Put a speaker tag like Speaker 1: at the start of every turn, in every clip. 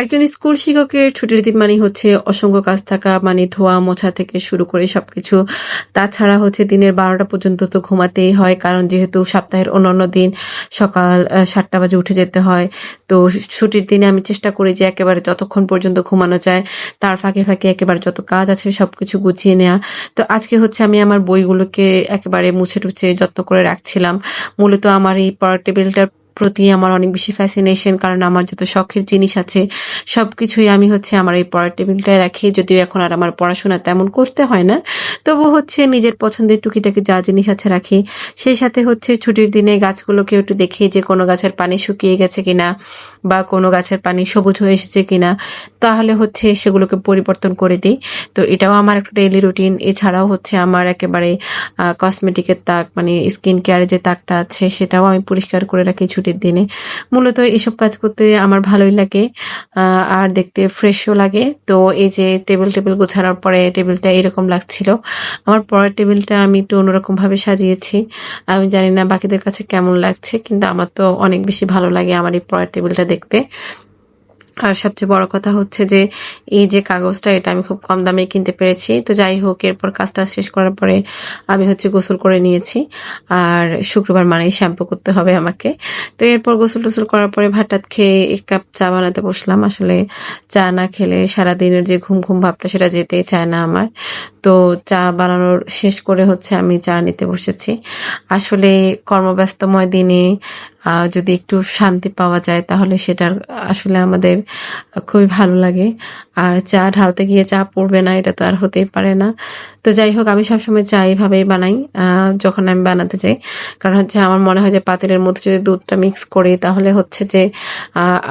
Speaker 1: একজন স্কুল শিক্ষকের ছুটির দিন মানে হচ্ছে অসংখ্য কাজ থাকা মানে ধোয়া, মোছা থেকে শুরু করে সবকিছু। তাছাড়া হচ্ছে দিনের বারোটা পর্যন্ত তো ঘুমাতেই হয়, কারণ যেহেতু সপ্তাহের অন্যান্য দিন সকাল সাতটা বাজে উঠে যেতে হয়। তো ছুটির দিনে আমি চেষ্টা করি যে একেবারে যতক্ষণ পর্যন্ত ঘুমানো যায়, তার ফাঁকে ফাঁকে একেবারে যত কাজ আছে সব কিছু গুছিয়ে নেওয়া তো আজকে হচ্ছে আমি আমার বইগুলোকে একেবারে মুছে টুছে যত্ন করে রাখছিলাম। মূলত আমার এই পড়ার টেবিলটার প্রতি আমার অনেক বেশি ফ্যাসিনেশন কারণ আমার যত শখের জিনিস আছে সব কিছুই আমি হচ্ছে আমার এই পড়ার টেবিলটায় রাখি। যদিও এখন আর আমার পড়াশোনা তেমন করতে হয় না, তবু হচ্ছে নিজের পছন্দের টুকিটাকি যা জিনিস আছে রাখি। সেই সাথে হচ্ছে ছুটির দিনে গাছগুলোকে একটু দেখি যে কোনো গাছের পানি শুকিয়ে গেছে কিনা, বা কোনো গাছের পানি সবুজ হয়ে এসেছে কিনা, তাহলে হচ্ছে সেগুলোকে পরিবর্তন করে দিই। তো এটাও আমার একটা ডেইলি রুটিন এছাড়াও হচ্ছে আমার একেবারে কসমেটিকের তাক মানে স্কিন কেয়ারের যে তাকটা আছে, সেটাও আমি পরিষ্কার করে রাখি ছুটির দিনে। মূলত এইসব কাজ করতে আমার ভালোই লাগে আর দেখতে ফ্রেশও লাগে। তো এই যে টেবিল টেবিল গোছানোর পরে টেবিলটা এরকম লাগছিল। আমার পরের টেবিলটা আমি একটু অন্যরকমভাবে সাজিয়েছি। আমি জানি না বাকিদের কাছে কেমন লাগছে, কিন্তু আমার তো অনেক বেশি ভালো লাগে আমার এই পরের টেবিলটা দেখতে। আর সবচেয়ে বড় কথা হচ্ছে যে, এই যে কাগজটা, এটা আমি খুব কম দামে কিনতে পেরেছি। তো যাই হোক, এরপর কাজটা শেষ করার পরে আমি হচ্ছে গোসল করে নিয়েছি। আর শুক্রবার মানেই শ্যাম্পু করতে হবে আমাকে। তো এরপর গোসল টোসল করার পরে ভাত টাত খেয়ে এক কাপ চা বানাতে বসলাম। আসলে চা না খেলে সারা দিনের যে ঘুম ঘুম ভাবটা, সেটা যেতেই চায় না আমার। তো চা বানানোর শেষ করে হচ্ছে আমি চা নিতে বসেছি। আসলে কর্মব্যস্তময় দিনে যদি একটু শান্তি পাওয়া যায় তাহলে সেটার আসলে আমাদের খুবই ভালো লাগে। আর চা ঢালতে গিয়ে চা পড়বে না, এটা তো আর হতেই পারে না। তো যাই হোক, আমি সবসময় চা এইভাবেই বানাই যখন আমি বানাতে যাই কারণ হচ্ছে আমার মনে হয় যে পাতিলের মধ্যে যদি দুধটা মিক্স করি, তাহলে হচ্ছে যে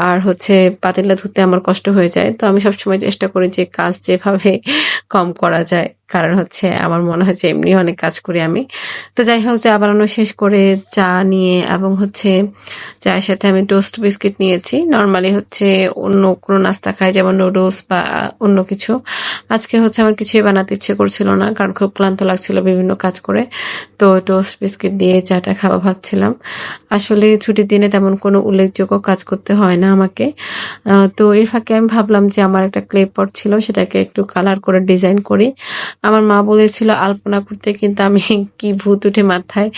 Speaker 1: আর হচ্ছে পাতিলটা ধুতে আমার কষ্ট হয়ে যায়। তো আমি সবসময় চেষ্টা করি যে কাজ যেভাবে কম করা যায়। কারণ হচ্ছে আমার মনে হয় যে এমনি অনেক কাজ করি আমি। তো যাই হোক, চা বানানো শেষ করে চা নিয়ে এবং হচ্ছে চায়ের সাথে আমি টোস্ট বিস্কিট নিয়েছি। নর্মালি হচ্ছে অন্য কোনো নাস্তা খাই, যেমন নুডলস বা অন্য কিছু। আজকে হচ্ছে আমার কিছুই বানাতে ইচ্ছে করছিল না, কারণ খুব ক্লান্ত লাগছিল বিভিন্ন কাজ করে। তো টোস্ট, বিস্কিট দিয়ে চাটা খাওয়া ভাবছিলাম। আসলে ছুটির দিনে তেমন কোনো উল্লেখযোগ্য কাজ করতে হয় না আমাকে। তো এর ফাঁকে আমি ভাবলাম যে আমার একটা ক্লে পট ছিল, সেটাকে একটু কালার করে ডিজাইন করি। আমার মা বলেছিল, আলপনা করতে কিন্তু আমি কি ভূত উঠে মাথায়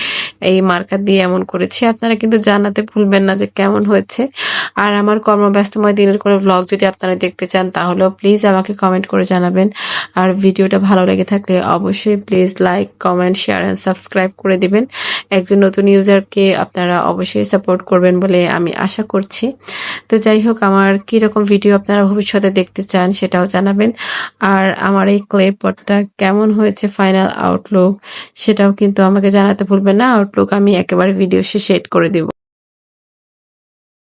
Speaker 1: এই মার্কার দিয়ে এমন করেছি। আপনারা কিন্তু জানাতে ভুলবেন না যে কেমন হয়েছে। আর আমার কর্মব্যস্তময় দিনের কোনো ব্লগ যদি আপনারা দেখতে চান, তাহলেও প্লিজ আমাকে কমেন্ট করে জানাবেন। আর ভিডিওটা ভালো লেগে থাকলে অবশ্যই please like comment share and subscribe করে দিবেন। একজন নতুন ইউজারকে আপনারা অবশ্যই সাপোর্ট করবেন বলে আমি আশা করছি। তো যাই হোক, আমার কীরকম ভিডিও আপনারা ভবিষ্যতে দেখতে চান সেটাও জানাবেন। আর আমার এই ক্লে পটটা কেমন হয়েছে ফাইনাল আউটলুক সেটাও কিন্তু আমাকে জানাতে ভুলবেন না। আউটলুক আমি একেবারে ভিডিও শেষে এড করে দিব।